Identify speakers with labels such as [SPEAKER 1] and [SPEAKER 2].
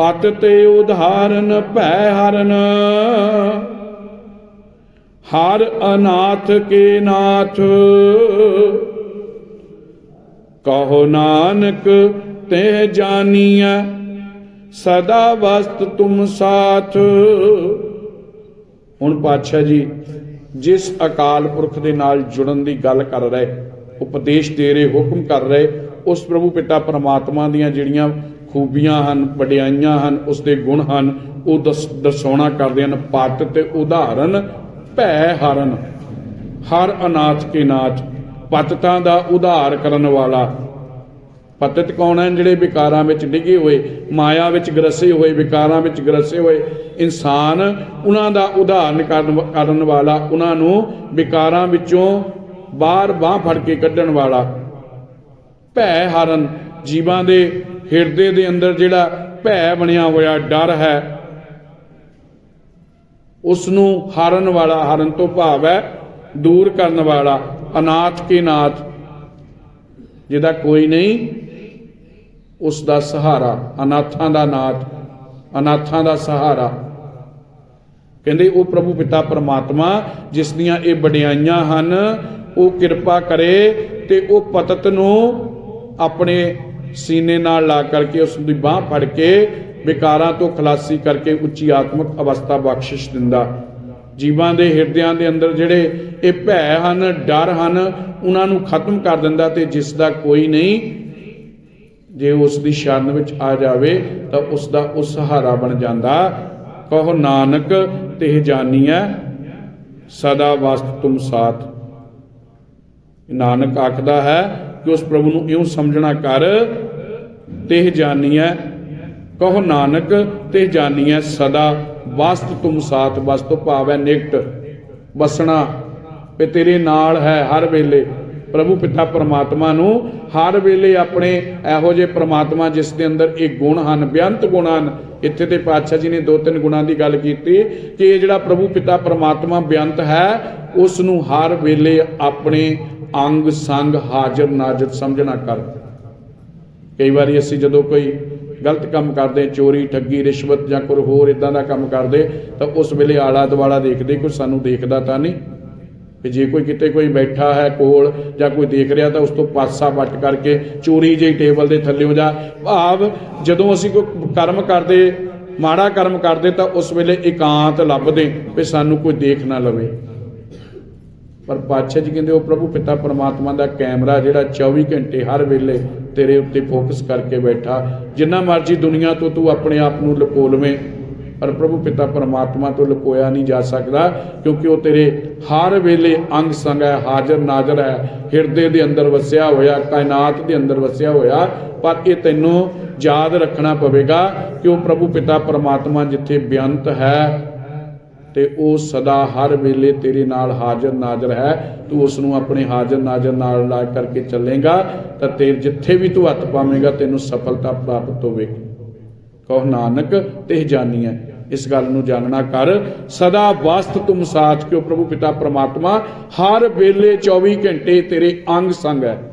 [SPEAKER 1] ਪਤ ਤੇ ਉਧਾਰਨ ਭੈ ਹਰਨ। ਹਰ ਅਨਾਥ ਕੇ ਨਾਥ। ਕਹੋ ਨਾਨਕ ਤੇ ਜਾਨੀਐ, ਸਦਾ ਵਸਤ ਤੁਮ ਸਾਥ। ਹੁਣ ਪਾਤਸ਼ਾਹ ਜੀ, ਜਿਸ ਅਕਾਲ ਪੁਰਖ ਦੇ ਨਾਲ ਜੁੜਨ ਦੀ ਗੱਲ ਕਰ ਰਹੇ, ਉਪਦੇਸ਼ ਦੇ ਰਹੇ, ਹੁਕਮ ਕਰ ਰਹੇ, ਉਸ ਪ੍ਰਭੂ ਪਿਤਾ ਪਰਮਾਤਮਾ ਦੀਆਂ ਜਿਹੜੀਆਂ ਖੂਬੀਆਂ ਹਨ, ਵਡਿਆਈਆਂ ਹਨ ਉਸ ਦੇ ਗੁਣ ਹਨ, ਉਹ ਦਸ, ਦਰਸਾਉਣਾ ਕਰਦੇ ਹਨ। ਪੱਟ ਤੇ ਉਦਾਹਰਨ ਭੈ ਹਰਨ। ਹਰ ਅਨਾਥ ਕੇ ਨਾਚ। ਪਤਤਾਂ ਦਾ ਉਧਾਰ ਕਰਨ ਵਾਲਾ। ਪਤਿਤ ਕੌਣ ਹਨ ਜਿਹੜੇ ਵਿਕਾਰਾਂ ਵਿੱਚ ਡਿੱਗੇ ਹੋਏ, ਮਾਇਆ ਵਿੱਚ ਗਰਸੇ ਹੋਏ, ਵਿਕਾਰਾਂ ਵਿੱਚ ਗਰਸੇ ਹੋਏ? ਇਨਸਾਨ ਉਹਨਾਂ ਦਾ ਉਦਾਹਰਨ ਕਰਨ ਕਰਨ ਵਾਲਾ, ਉਹਨਾਂ ਨੂੰ ਵਿਕਾਰਾਂ ਵਿੱਚੋਂ ਬਾਹਰ ਬਾਹ ਫੜ ਕੇ ਕੱਢਣ ਵਾਲਾ। ਭੈ ਹਰਨ। ਜੀਵਾਂ ਦੇ ਹਿਰਦੇ ਦੇ ਅੰਦਰ ਜਿਹੜਾ ਭੈ ਬਣਿਆ ਹੋਇਆ ਡਰ ਹੈ ਉਸ ਨੂੰ ਹਰਨ ਵਾਲਾ, ਹਾਰਨ ਤੋਂ ਭਾਵ ਹੈ, ਦੂਰ ਕਰਨ ਵਾਲਾ, ਅਨਾਥ ਕੇ ਨਾਥ, ਜਿਹਦਾ ਕੋਈ ਨਹੀਂ ਉਸ ਦਾ ਸਹਾਰਾ, ਅਨਾਥਾਂ ਦਾ ਨਾਥ, ਅਨਾਥਾਂ ਦਾ ਸਹਾਰਾ। ਕਹਿੰਦੇ ਉਹ ਪ੍ਰਭੂ ਪਿਤਾ ਪਰਮਾਤਮਾ, ਜਿਸ ਦੀਆਂ ਇਹ ਵਡਿਆਈਆਂ ਹਨ, ਉਹ ਕਿਰਪਾ ਕਰੇ ਤੇ ਉਹ ਪਤਤ ਨੂੰ ਆਪਣੇ ਸੀਨੇ ਨਾਲ ਲਾ ਕਰਕੇ ਉਸ ਦੀ ਬਾਹ ਫੜ ਕੇ ਵਿਕਾਰਾਂ ਤੋਂ ਖਲਾਸੀ ਕਰਕੇ ਉੱਚੀ ਆਤਮਿਕ ਅਵਸਥਾ ਬਖਸ਼ਿਸ਼ ਦਿੰਦਾ। ਜੀਵਾਂ ਦੇ ਹਿਰਦਿਆਂ ਦੇ ਅੰਦਰ ਜਿਹੜੇ ਇਹ ਭੈ ਹਨ, ਡਰ ਹਨ, ਉਹਨਾਂ ਨੂੰ ਖਤਮ ਕਰ ਦਿੰਦਾ ਤੇ ਜਿਸ ਦਾ ਕੋਈ ਨਹੀਂ, ਜੇ ਉਸ ਦੀ ਸ਼ਰਨ ਵਿੱਚ ਆ ਜਾਵੇ ਤਾਂ ਉਸ ਦਾ ਉਹ ਸਹਾਰਾ ਬਣ ਜਾਂਦਾ। ਕਹੋ ਨਾਨਕ ਤੇ ਜਾਨੀਐ, ਸਦਾ ਵਸਤ ਤੁਮ ਸਾਥ। ਨਾਨਕ ਆਖਦਾ ਹੈ ਕਿ ਉਸ ਪ੍ਰਭੂ ਨੂੰ ਇਉਂ ਸਮਝਣਾ ਕਰ ਤੇ ਜਾਨੀਐ, ਕਹੋ ਨਾਨਕ ਤੇ ਜਾਨੀਐ ਸਦਾ, ਵਸਤ ਤੁਮ ਸਾਥ ਵਸਤ ਭਾਵ ਹੈ ਨਿਕਟ ਬਸਣਾ ਤੇ ਤੇਰੇ ਨਾਲ ਹੈ ਹਰ ਵੇਲੇ। ਪ੍ਰਭੂ ਪਿਤਾ ਪਰਮਾਤਮਾ ਨੂੰ ਹਰ ਵੇਲੇ ਆਪਣੇ ਇਹੋ ਜਿਹੇ ਪਰਮਾਤਮਾ ਜਿਸ ਦੇ ਅੰਦਰ ਇਹ ਗੁਣ ਹਨ ਬੇਅੰਤ ਗੁਣ ਹਨ। ਇੱਥੇ ਤੇ ਪਾਤਸ਼ਾਹ ਜੀ ਨੇ ਦੋ ਤਿੰਨ ਗੁਣਾਂ ਦੀ ਗੱਲ ਕੀਤੀ ਕਿ ਇਹ ਜਿਹੜਾ ਪ੍ਰਭੂ ਪਿਤਾ ਪਰਮਾਤਮਾ ਬੇਅੰਤ ਹੈ, ਉਸ ਨੂੰ ਹਰ ਵੇਲੇ ਆਪਣੇ ਅੰਗ ਸੰਗ ਹਾਜ਼ਰ ਨਾਜ਼ਰ ਸਮਝਣਾ ਕਰ। ਕਈ ਵਾਰੀ ਅਸੀਂ ਜਦੋਂ ਕੋਈ ਗਲਤ ਕੰਮ ਕਰਦੇ, ਚੋਰੀ, ਠੱਗੀ, ਰਿਸ਼ਵਤ ਜਾਂ ਕੋਈ ਹੋਰ ਇਦਾਂ ਦਾ ਕੰਮ ਕਰਦੇ, ਤਾਂ ਉਸ ਵੇਲੇ ਆਲਾ ਦੁਆਲਾ ਦੇਖਦੇ, ਕੋਈ ਸਾਨੂੰ ਦੇਖਦਾ ਤਾਂ ਨਹੀਂ। ਕਿ ਜੇ ਕੋਈ ਕਿਤੇ ਕੋਈ ਬੈਠਾ ਹੈ ਕੋਲ ਜਾਂ ਕੋਈ ਦੇਖ ਰਿਹਾ ਤਾਂ ਉਸ ਤੋਂ ਪਾਸਾ ਵੱਟ ਕਰਕੇ ਚੋਰੀ ਜਿਹੀ ਟੇਬਲ ਦੇ ਥੱਲੇ ਹੋ ਜਾ। ਭਾਵ ਜਦੋਂ ਅਸੀਂ ਕੋਈ ਕਰਮ ਕਰਦੇ, ਮਾੜਾ ਕਰਮ ਕਰਦੇ ਤਾਂ ਉਸ ਵੇਲੇ ਇਕਾਂਤ ਲੱਭਦੇ ਵੀ ਸਾਨੂੰ ਕੋਈ ਦੇਖ ਨਾ ਲਵੇ। ਪਰ ਪਾਤਸ਼ਾਹ ਜੀ ਕਹਿੰਦੇ, ਉਹ ਪ੍ਰਭੂ ਪਿਤਾ ਪਰਮਾਤਮਾ ਦਾ ਕੈਮਰਾ ਜਿਹੜਾ 24 ਘੰਟੇ ਹਰ ਵੇਲੇ ਤੇਰੇ ਉੱਤੇ ਫੋਕਸ ਕਰਕੇ ਬੈਠਾ। ਜਿੰਨਾ ਮਰਜ਼ੀ ਦੁਨੀਆ ਤੋਂ ਤੂੰ ਆਪਣੇ ਆਪ ਨੂੰ ਲੁਕੋ ਲਵੇਂ, ਪਰ ਪ੍ਰਭੂ ਪਿਤਾ ਪਰਮਾਤਮਾ ਤੋਂ ਲੁਕੋਇਆ ਨਹੀਂ ਜਾ ਸਕਦਾ, ਕਿਉਂਕਿ ਉਹ ਤੇਰੇ ਹਰ ਵੇਲੇ ਅੰਗ ਸੰਗ ਹੈ, ਹਾਜ਼ਰ ਨਾਜ਼ਰ ਹੈ। ਹਿਰਦੇ ਦੇ ਅੰਦਰ ਵਸਿਆ ਹੋਇਆ, ਕਾਇਨਾਤ ਦੇ ਅੰਦਰ ਵਸਿਆ ਹੋਇਆ, ਪਰ ਇਹ ਤੈਨੂੰ ਯਾਦ ਰੱਖਣਾ ਪਵੇਗਾ ਕਿ ਉਹ ਪ੍ਰਭੂ ਪਿਤਾ ਪਰਮਾਤਮਾ ਜਿੱਥੇ ਬੇਅੰਤ ਹੈ ਤੇ ਉਹ ਸਦਾ ਹਰ ਵੇਲੇ ਤੇਰੇ ਨਾਲ ਹਾਜ਼ਰ ਨਾਜ਼ਰ ਹੈ। ਤੂੰ ਉਸ ਨੂੰ ਆਪਣੇ ਹਾਜ਼ਰ ਨਾਜ਼ਰ ਨਾਲ ਲਾ ਕਰਕੇ ਚੱਲੇਗਾ ਤਾਂ ਤੇ ਜਿੱਥੇ ਵੀ ਤੂੰ ਹੱਥ ਪਾਵੇਂਗਾ, ਤੈਨੂੰ ਸਫਲਤਾ ਪ੍ਰਾਪਤ ਹੋਵੇਗੀ। ਕਹੋ, ਨਾਨਕ ਤੇ ਜਾਨੀ ਹੈ। ਇਸ ਗੱਲ ਨੂੰ ਜਾਣਨਾ ਕਰ। ਸਦਾ ਵਸਤ ਤੁਮ ਸਾਥ ਕਿਉ ਪ੍ਰਭੂ ਪਿਤਾ ਪਰਮਾਤਮਾ, ਹਰ ਵੇਲੇ 24 ਘੰਟੇ ਤੇਰੇ ਅੰਗ ਸੰਗ ਹੈ।